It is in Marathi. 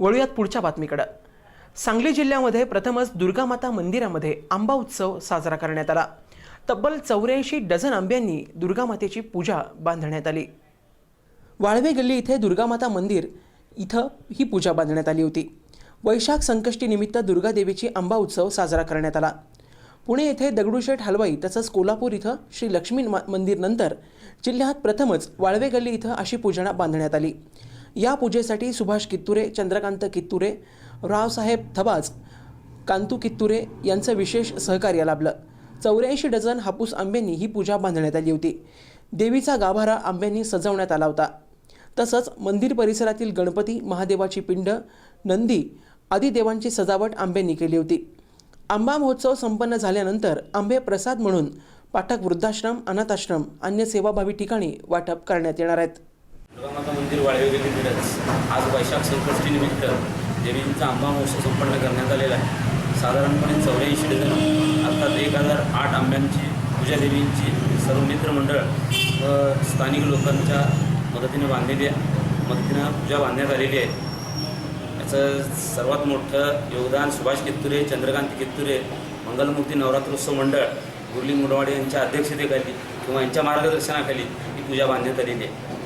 वळूयात पुढच्या बातमीकडं. सांगली जिल्ह्यामध्ये प्रथमच दुर्गामाता मंदिरामध्ये आंबा उत्सव साजरा करण्यात आला. तब्बल चौऱ्याऐंशी डझन आंब्यांनी दुर्गामातेची पूजा बांधण्यात आली. वाळवे गल्ली इथे दुर्गामाता मंदिर इथं ही पूजा बांधण्यात आली होती. वैशाख संकष्टीनिमित्त दुर्गादेवीची आंबा उत्सव साजरा करण्यात आला. पुणे येथे दगडूशेठ हलवाई तसंच कोल्हापूर इथं श्री लक्ष्मी मा- मंदिर नंतर जिल्ह्यात प्रथमच वाळवे गल्ली इथं अशी पूजना बांधण्यात आली. या पूजेसाठी सुभाष कित्तुरे चंद्रकांत कित्तुरे रावसाहेब थबाज कांतू कित्तुरे यांचं विशेष सहकार्य लाभलं. चौऱ्याऐंशी डझन हापूस आंब्यांनी ही पूजा बांधण्यात आली होती. देवीचा गाभारा आंब्यांनी सजवण्यात आला होता. तसंच मंदिर परिसरातील गणपती महादेवाची पिंड नंदी आदी देवांची सजावट आंब्यांनी केली होती. आंबा महोत्सव संपन्न झाल्यानंतर आंबे प्रसाद म्हणून पाठक वृद्धाश्रम अनाथाश्रम अन्य सेवाभावी ठिकाणी वाटप करण्यात येणार आहेत. दुर्गामाता मंदिर वाळवे गेले मिरज आज वैशाख संकष्टीनिमित्त देवींचा आंबा महोत्सव संपन्न करण्यात आलेला आहे. साधारणपणे चौऱ्याऐंशी डझन अर्थात एक हजार आठ आंब्यांची पूजा देवींची सर्व मित्रमंडळ व स्थानिक लोकांच्या मदतीने बांधलेली मदतीनं पूजा बांधण्यात आलेली आहे. याचं सर्वात मोठं योगदान सुभाष कित्तुरे चंद्रकांत कित्तुरे मंगलमूर्ती नवरात्रोत्सव मंडळ गुरली मुडवाडे यांच्या अध्यक्षतेखाली किंवा यांच्या मार्गदर्शनाखाली ही पूजा बांधण्यात आलेली आहे.